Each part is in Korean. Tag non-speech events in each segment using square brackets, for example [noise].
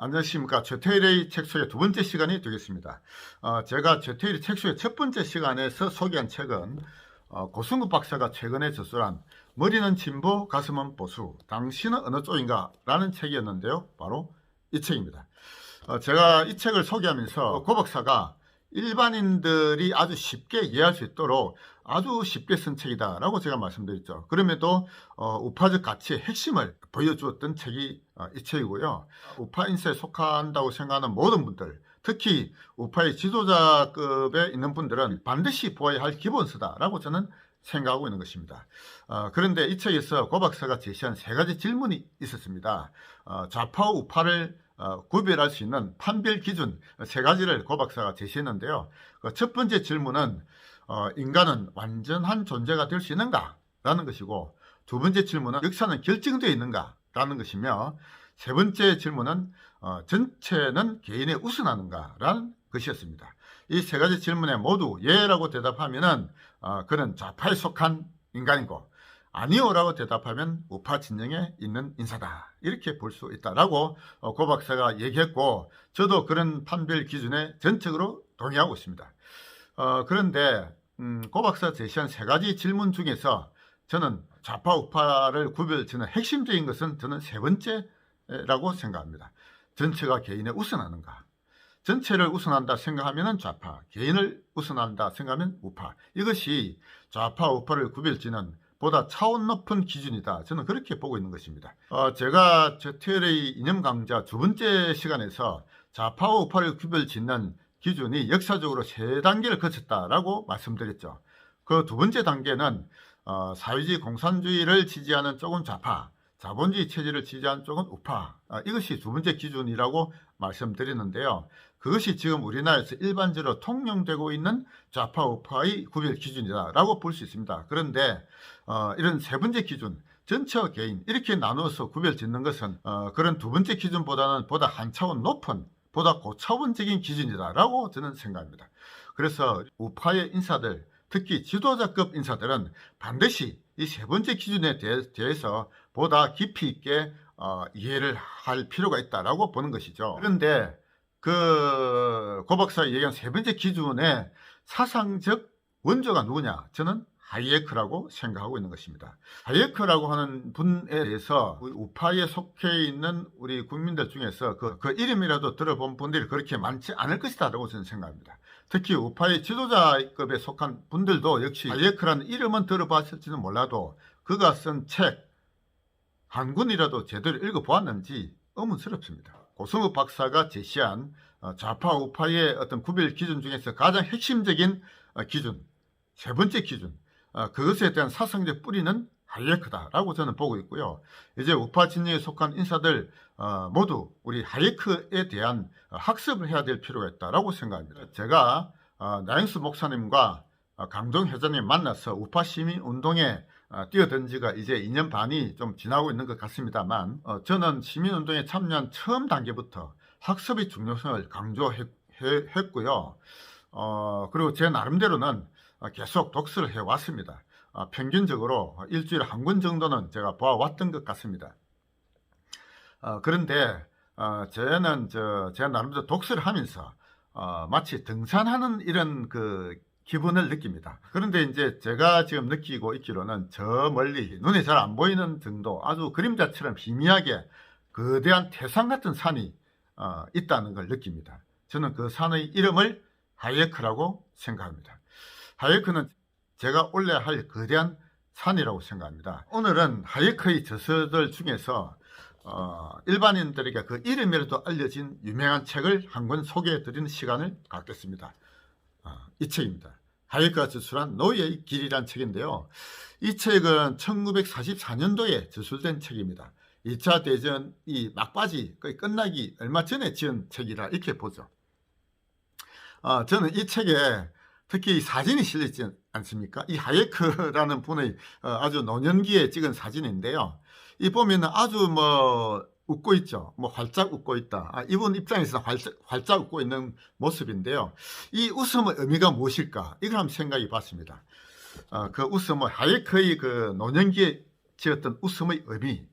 안녕하십니까. 최태일의 책소의 두 번째 시간이 되겠습니다. 어, 제가 최태일의 책소의 첫 번째 시간에서 소개한 책은 어, 고승국 박사가 최근에 저술한 머리는 진보, 가슴은 보수, 당신은 어느 쪽인가? 라는 책이었는데요. 바로 이 책입니다. 어, 제가 이 책을 소개하면서 고 박사가 일반인들이 아주 쉽게 이해할 수 있도록 아주 쉽게 쓴 책이다라고 제가 말씀드렸죠. 그럼에도 어, 우파적 가치의 핵심을 보여주었던 책이 어, 이 책이고요. 우파 인세에 속한다고 생각하는 모든 분들, 특히 우파의 지도자급에 있는 분들은 반드시 보아야 할 기본서다라고 저는 생각하고 있는 것입니다. 어, 그런데 이 책에서 고 박사가 제시한 세 가지 질문이 있었습니다. 어, 좌파와 우파를 어, 구별할 수 있는 판별 기준 세 가지를 고 박사가 제시했는데요. 그 첫 번째 질문은 어, 인간은 완전한 존재가 될 수 있는가? 라는 것이고 두 번째 질문은 역사는 결정되어 있는가? 라는 것이며 세 번째 질문은 어, 전체는 개인에 우선하는가? 라는 것이었습니다. 이 세 가지 질문에 모두 예라고 대답하면은 어, 그는 좌파에 속한 인간이고 아니오라고 대답하면 우파 진영에 있는 인사다 이렇게 볼 수 있다라고 어, 고 박사가 얘기했고 저도 그런 판별 기준에 전적으로 동의하고 있습니다. 어, 그런데 음, 고 박사 제시한 세 가지 질문 중에서 저는 좌파 우파를 구별짓는 핵심적인 것은 저는 세 번째라고 생각합니다. 전체가 개인에 우선하는가? 전체를 우선한다 생각하면 좌파, 개인을 우선한다 생각하면 우파. 이것이 좌파 우파를 구별짓는 보다 차원 높은 기준이다. 저는 그렇게 보고 있는 것입니다. 어, 제가 저태열의 이념 강좌 두 번째 시간에서 좌파와 우파를 구별 짓는 기준이 역사적으로 세 단계를 거쳤다라고 말씀드렸죠. 그 두 번째 단계는 어, 사회주의 공산주의를 지지하는 쪽은 좌파, 자본주의 체제를 지지하는 쪽은 우파. 아, 이것이 두 번째 기준이라고 말씀드렸는데요. 그것이 지금 우리나라에서 일반적으로 통용되고 있는 좌파 우파의 구별 기준이다라고 볼 수 있습니다. 그런데 어, 이런 세 번째 기준, 전체와 개인 이렇게 나누어서 구별 짓는 것은 어, 그런 두 번째 기준보다는 보다 한 차원 높은 보다 고차원적인 기준이다라고 저는 생각합니다. 그래서 우파의 인사들, 특히 지도자급 인사들은 반드시 이 세 번째 기준에 대해- 대해서 보다 깊이 있게 어, 이해를 할 필요가 있다라고 보는 것이죠. 그런데 그 고박사 얘기한 세 번째 기준의 사상적 원조가 누구냐? 저는 하이에크라고 생각하고 있는 것입니다. 하이에크라고 하는 분에 대해서 우파에 속해 있는 우리 국민들 중에서 그, 그 이름이라도 들어본 분들이 그렇게 많지 않을 것이다 라고 저는 생각합니다. 특히 우파의 지도자급에 속한 분들도 역시 하이에크라는 이름은 들어봤을지는 몰라도 그가 쓴 책 한 권이라도 제대로 읽어보았는지 의문스럽습니다. 고승욱 박사가 제시한 어, 좌파 우파의 어떤 구별 기준 중에서 가장 핵심적인 어, 기준, 세 번째 기준, 어, 그것에 대한 사상적 뿌리는 하이에크다라고 저는 보고 있고요. 이제 우파 진영에 속한 인사들 어, 모두 우리 하이에크에 대한 어, 학습을 해야 될 필요가 있다라고 생각합니다. 제가 어, 나영수 목사님과 어, 강동 회장님 만나서 우파 시민 운동에 어, 뛰어든 지가 이제 2년 반이 좀 지나고 있는 것 같습니다만 어, 저는 시민운동에 참여한 처음 단계부터 학습의 중요성을 강조했고요. 어, 그리고 제 나름대로는 어, 계속 독서를 해왔습니다. 어, 평균적으로 일주일에 한 권 정도는 제가 보아왔던 것 같습니다. 어, 그런데 어, 저는 저, 제 나름대로 독서를 하면서 어, 마치 등산하는 이런 그 기분을 느낍니다. 그런데 이제 제가 지금 느끼고 있기로는 저 멀리 눈에 잘 안 보이는 정도 아주 그림자처럼 희미하게 거대한 태산 같은 산이 어, 있다는 걸 느낍니다. 저는 그 산의 이름을 하이에크라고 생각합니다. 하이에크는 제가 올려야 할 거대한 산이라고 생각합니다. 오늘은 하이에크의 저서들 중에서 어, 일반인들에게 그 이름이라도 알려진 유명한 책을 한 권 소개해 드리는 시간을 갖겠습니다. 아, 이 책입니다. 하이크가 저술한 노예의 길이란 책인데요. 이 책은 1944년도에 저술된 책입니다. 2차 대전이 막바지 거의 끝나기 얼마 전에 지은 책이라 이렇게 보죠. 아, 저는 이 책에 특히 이 사진이 실려있지 않습니까? 이 하이크라는 분의 어, 아주 노년기에 찍은 사진인데요. 이 보면 아주 뭐 웃고 있죠. 뭐 활짝 웃고 있다. 아, 이분 입장에서는 활짝, 활짝 웃고 있는 모습인데요. 이 웃음의 의미가 무엇일까? 이걸 한번 생각해 봤습니다. 어, 그 웃음은 하이크의 그 노년기에 지었던 웃음의 의미.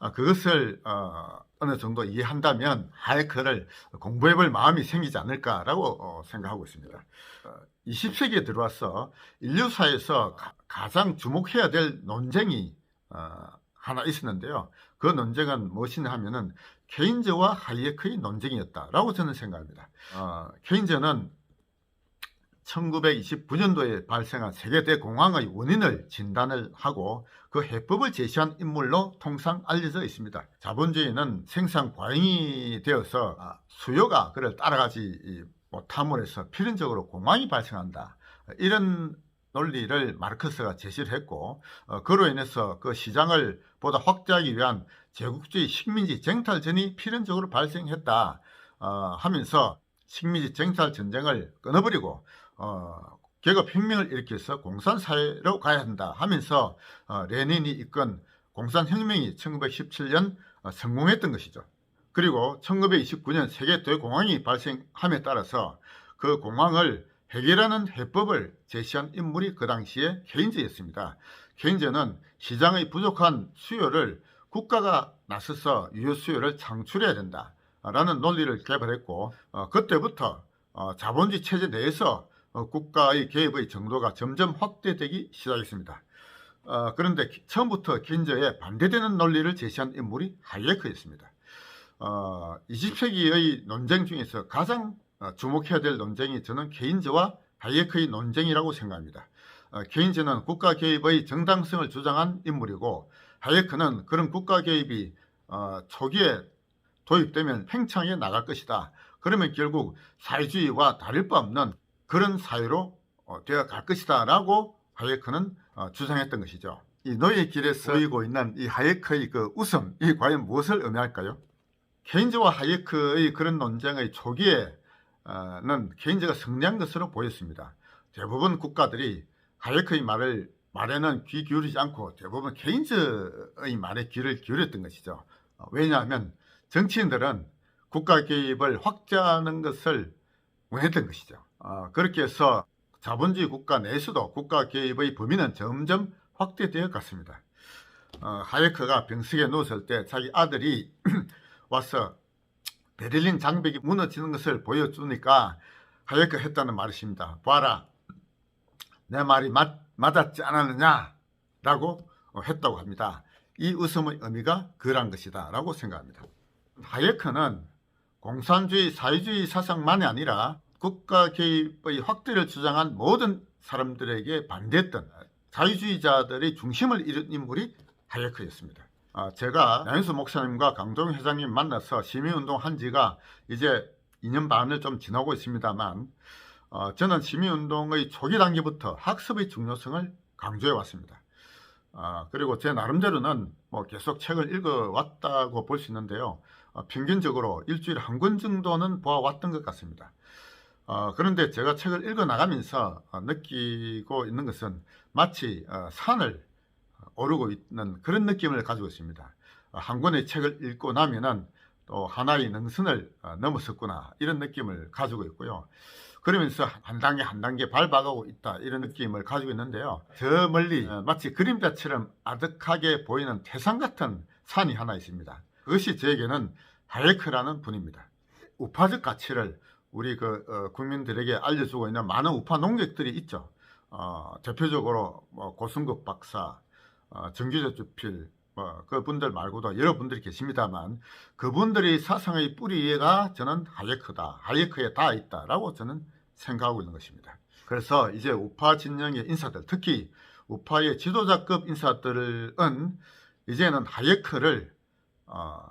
어, 그것을 어, 어느 정도 이해한다면 하이크를 공부해 볼 마음이 생기지 않을까라고 어, 생각하고 있습니다. 어, 20세기에 들어와서 인류사에서 가, 장 주목해야 될 논쟁이 어, 하나 있었는데요. 그 논쟁은 무엇이냐 하면은 케인즈와 하이에크의 논쟁이었다라고 저는 생각합니다. 어, 케인즈는 1929년도에 발생한 세계 대공황의 원인을 진단을 하고 그 해법을 제시한 인물로 통상 알려져 있습니다. 자본주의는 생산 과잉이 되어서 아, 수요가 그를 따라가지 못함으로 해서 필연적으로 공황이 발생한다. 이런 논리를 마르크스가 제시를 했고 어, 그로 인해서 그 시장을 보다 확대하기 위한 제국주의 식민지 쟁탈전이 필연적으로 발생했다 어, 하면서 식민지 쟁탈 전쟁을 끊어버리고 어, 계급혁명을 일으켜서 공산사회로 가야 한다 하면서 어, 레닌이 이끈 공산혁명이 1917년 어, 성공했던 것이죠. 그리고 1929년 세계 대공황이 발생함에 따라서 그 공황을 해결하는 해법을 제시한 인물이 그 당시에 케인즈였습니다. 케인즈는 시장의 부족한 수요를 국가가 나서서 유효 수요를 창출해야 된다 라는 논리를 개발했고 어, 그때부터 어, 자본주의 체제 내에서 어, 국가의 개입의 정도가 점점 확대되기 시작했습니다. 어, 그런데 처음부터 킨저에 반대되는 논리를 제시한 인물이 하이에크였습니다. 어, 20세기의 논쟁 중에서 가장 어, 주목해야 될 논쟁이 저는 케인즈와 하이에크의 논쟁이라고 생각합니다. 어, 케인즈는 국가 개입의 정당성을 주장한 인물이고 하이에크는 그런 국가 개입이 어, 초기에 도입되면 팽창해 나갈 것이다. 그러면 결국 사회주의와 다를 바 없는 그런 사회로 어, 되어 갈 것이다 라고 어, 주장했던 것이죠. 이 노예 길에서 보이고 있는 이 하예크의 그 웃음, 이 과연 무엇을 의미할까요? 케인즈와 하예크의 그런 논쟁의 초기에 는 케인즈가 승리한 것으로 보였습니다. 대부분 국가들이 하예크의 말을 말에는 귀 기울이지 않고 대부분 케인즈의 말에 귀를 기울였던 것이죠. 어, 왜냐하면 정치인들은 국가 개입을 확대하는 것을 원했던 것이죠. 어, 그렇게 해서 자본주의 국가 내에서도 국가 개입의 범위는 점점 확대되어 갔습니다. 어, 하예크가 병석에 누웠을 때 자기 아들이 [clears throat] 와서 베를린 장벽이 무너지는 것을 보여주니까 하예크 했다는 말이십니다. 봐라, 내 말이 맞, 맞았지 않았느냐? 라고 했다고 합니다. 이 웃음의 의미가 그런 것이다 라고 생각합니다. 하예크는 공산주의 사회주의 사상만이 아니라 국가 개입의 확대를 주장한 모든 사람들에게 반대했던 자유주의자들의 중심을 이룬 인물이 하예크였습니다. 아, 제가 양현수 목사님과 강동 회장님 만나서 시민운동 한 지가 이제 2년 반을 좀 지나고 있습니다만 어, 저는 시민운동의 초기 단계부터 학습의 중요성을 강조해 왔습니다. 아, 그리고 제 나름대로는 뭐 계속 책을 읽어왔다고 볼 수 있는데요. 어, 평균적으로 일주일에 한 권 정도는 보아왔던 것 같습니다. 어, 그런데 제가 책을 읽어 나가면서 어, 느끼고 있는 것은 마치 어, 산을 오르고 있는 그런 느낌을 가지고 있습니다. 어, 한 권의 책을 읽고 나면은 또 하나의 능선을 어, 넘어섰구나 이런 느낌을 가지고 있고요. 그러면서 한 단계 한 단계 밟아가고 있다 이런 느낌을 가지고 있는데요. 저 멀리 어, 마치 그림자처럼 아득하게 보이는 태산 같은 산이 하나 있습니다. 그것이 저에게는 하예크라는 분입니다. 우파적 가치를 우리 그 어, 국민들에게 알려주고 있는 많은 우파 농객들이 있죠. 어, 대표적으로 뭐 고승급 박사, 어, 정규재 주필, 뭐 그분들 말고도 여러분들이 계십니다만 그분들의 사상의 뿌리가 저는 하예크다, 하예크에 다 있다라고 저는 생각하고 있는 것입니다. 그래서 이제 우파 진영의 인사들, 특히 우파의 지도자급 인사들은 이제는 하예크를 어,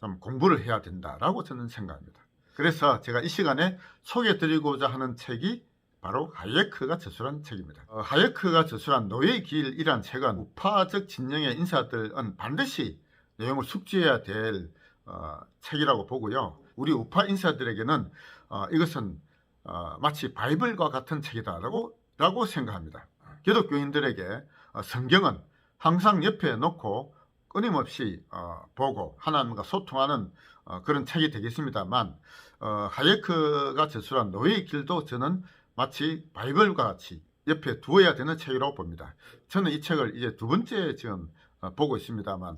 좀 공부를 해야 된다라고 저는 생각합니다. 그래서 제가 이 시간에 소개해드리고자 하는 책이 바로 하예크가 저술한 책입니다. 어, 하예크가 저술한 노예의 길이란 책은 우파적 진영의 인사들은 반드시 내용을 숙지해야 될 어, 책이라고 보고요. 우리 우파 인사들에게는 어, 이것은 어, 마치 바이블과 같은 책이다라고 라고 생각합니다. 기독교인들에게 어, 성경은 항상 옆에 놓고 끊임없이 어, 보고 하나님과 소통하는 어, 그런 책이 되겠습니다만 어, 하예크가 제출한 노예의 길도 저는 마치 바이블과 같이 옆에 두어야 되는 책이라고 봅니다. 저는 이 책을 이제 두 번째 지금 어, 보고 있습니다만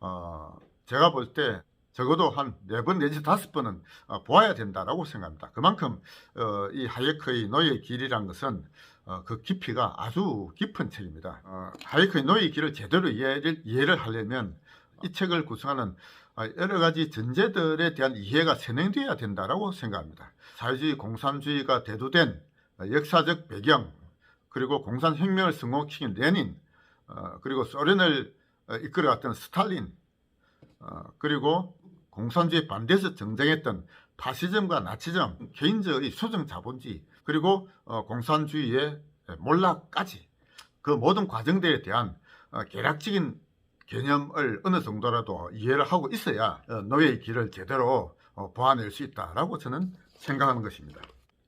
어, 제가 볼 때 적어도 한 네 번 내지 다섯 번은 어, 보아야 된다라고 생각합니다. 그만큼 어, 이 하예크의 노예의 길이란 것은 어, 그 깊이가 아주 깊은 책입니다. 어, 하예크의 노예의 길을 제대로 이해를, 이해를 하려면 이 책을 구성하는 아, 여러 가지 전제들에 대한 이해가 선행되어야 된다라고 생각합니다. 사회주의 공산주의가 대두된 역사적 배경 그리고 공산혁명을 성공시킨 레닌 어, 그리고 소련을 어, 이끌어갔던 스탈린 어, 그리고 공산주의 반대에서 정쟁했던 파시즘과 나치즘, 개인적의 수정 자본주의 그리고 어, 공산주의의 몰락까지 그 모든 과정들에 대한 어, 개략적인 개념을 어느 정도라도 이해를 하고 있어야 어, 노예의 길을 제대로 어, 보아낼 수 있다라고 저는 생각하는 것입니다.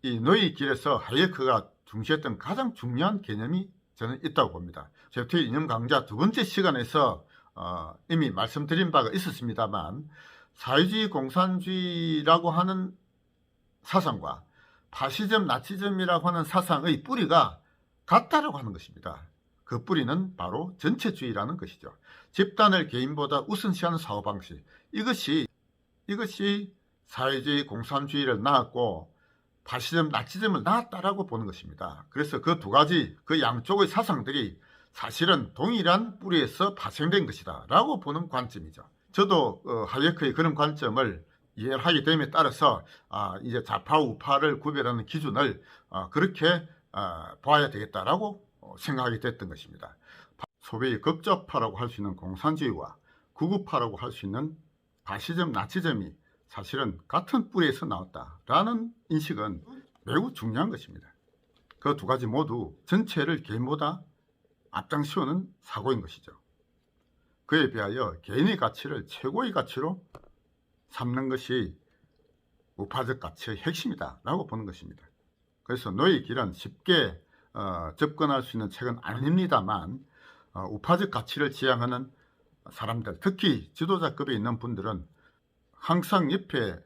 이 노예의 길에서 하예크가 중시했던 가장 중요한 개념이 저는 있다고 봅니다. 제프티 이념 강좌 두 번째 시간에서 어, 이미 말씀드린 바가 있었습니다만 사회주의 공산주의라고 하는 사상과 파시즘 나치즘이라고 하는 사상의 뿌리가 같다라고 하는 것입니다. 그 뿌리는 바로 전체주의라는 것이죠. 집단을 개인보다 우선시하는 사고방식. 이것이, 이것이 사회주의 공산주의를 낳았고, 파시즘, 나치즘을 낳았다라고 보는 것입니다. 그래서 그 두 가지, 그 양쪽의 사상들이 사실은 동일한 뿌리에서 파생된 것이다. 라고 보는 관점이죠. 저도 어, 하예크의 그런 관점을 이해를 하게 됨에 따라서 아, 이제 좌파 우파를 구별하는 기준을 어, 그렇게 어, 봐야 되겠다라고 어, 생각하게 됐던 것입니다. 소위 극좌파라고 할 수 있는 공산주의와 구구파라고 할 수 있는 파시즘, 나치즘이 사실은 같은 뿌리에서 나왔다라는 인식은 매우 중요한 것입니다. 그 두 가지 모두 전체를 개인보다 앞장세우는 사고인 것이죠. 그에 비하여 개인의 가치를 최고의 가치로 삼는 것이 우파적 가치의 핵심이다 라고 보는 것입니다. 그래서 노예 길은 쉽게 어, 접근할 수 있는 책은 아닙니다만 어, 우파적 가치를 지향하는 사람들, 특히 지도자급에 있는 분들은 항상 옆에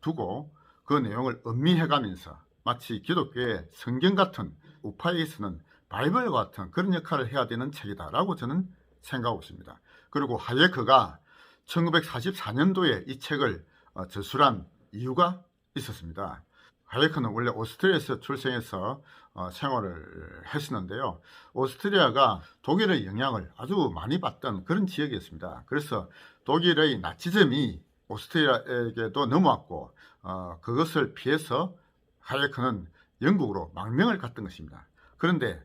두고 그 내용을 음미해가면서 마치 기독교의 성경 같은 우파에서는 바이블 같은 그런 역할을 해야 되는 책이다라고 저는 생각하고 있습니다. 그리고 하예크가 1944년도에 이 책을 어, 저술한 이유가 있었습니다. 하예크는 원래 오스트리아에서 출생해서 어, 생활을 했었는데요. 오스트리아가 독일의 영향을 아주 많이 받던 그런 지역이었습니다. 그래서 독일의 나치즘이 오스트리아에게도 넘어왔고 어, 그것을 피해서 하예크는 영국으로 망명을 갔던 것입니다. 그런데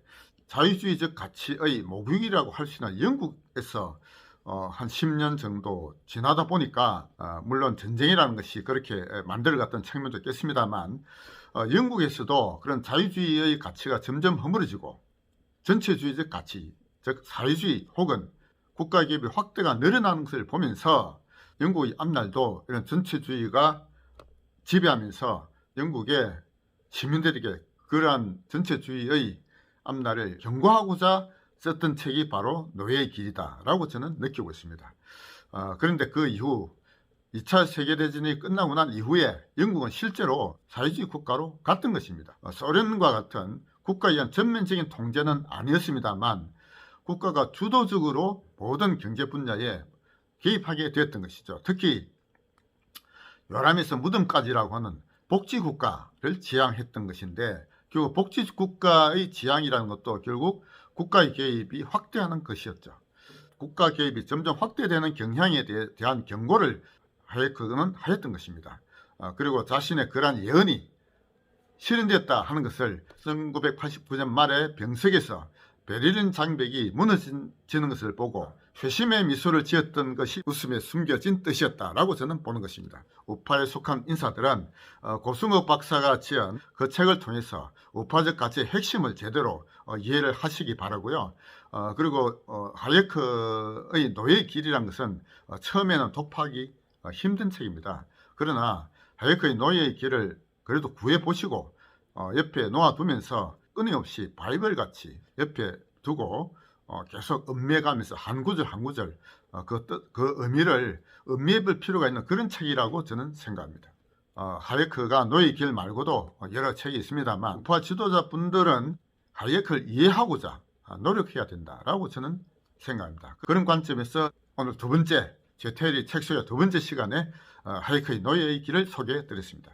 자유주의적 가치의 모국이라고 할 수 있는 영국에서 어, 한 10년 정도 지나다 보니까 어, 물론 전쟁이라는 것이 그렇게 만들어갔던 측면도 있겠습니다만 어, 영국에서도 그런 자유주의의 가치가 점점 허물어지고 전체주의적 가치 즉 사회주의 혹은 국가기업의 확대가 늘어나는 것을 보면서 영국의 앞날도 이런 전체주의가 지배하면서 영국의 시민들에게 그러한 전체주의의 앞날을 경고하고자 썼던 책이 바로 노예의 길이다 라고 저는 느끼고 있습니다. 어, 그런데 그 이후 2차 세계대전이 끝나고 난 이후에 영국은 실제로 사회주의 국가로 갔던 것입니다. 어, 소련과 같은 국가에 의한 전면적인 통제는 아니었습니다만 국가가 주도적으로 모든 경제 분야에 개입하게 되었던 것이죠. 특히 요람에서 무덤까지라고 하는 복지국가를 지향했던 것인데 결국 복지국가의 지향이라는 것도 결국 국가의 개입이 확대하는 것이었죠. 국가 개입이 점점 확대되는 경향에 대 한 경고를 하예크는 하였던 것입니다. 어, 그리고 자신의 그러한 예언이 실현됐다 하는 것을 1989년 말에 병석에서 베를린 장벽이 무너지는 것을 보고 회심의 미소를 지었던 것이 웃음에 숨겨진 뜻이었다라고 저는 보는 것입니다. 우파에 속한 인사들은 어, 고승욱 박사가 지은 그 책을 통해서 우파적 가치의 핵심을 제대로 어, 이해를 하시기 바라고요. 어, 그리고 하예크의 노예의 길이란 것은 처음에는 독파하기 힘든 책입니다. 그러나 하예크의 노예의 길을 그래도 구해 보시고 옆에 놓아두면서 끊임없이 바이블 같이 옆에 두고 어, 계속 음미해가면서 한 구절 한 구절 어, 그, 뜻, 그 의미를 음미해 볼 필요가 있는 그런 책이라고 저는 생각합니다. 어, 하예크가 노예 길 말고도 여러 책이 있습니다만 우파 지도자분들은 하예크를 이해하고자 노력해야 된다라고 저는 생각합니다. 그런 관점에서 오늘 두 번째 제테일이 책 소개 두 번째 시간에 어, 하이크의 노예의 길을 소개해 드렸습니다.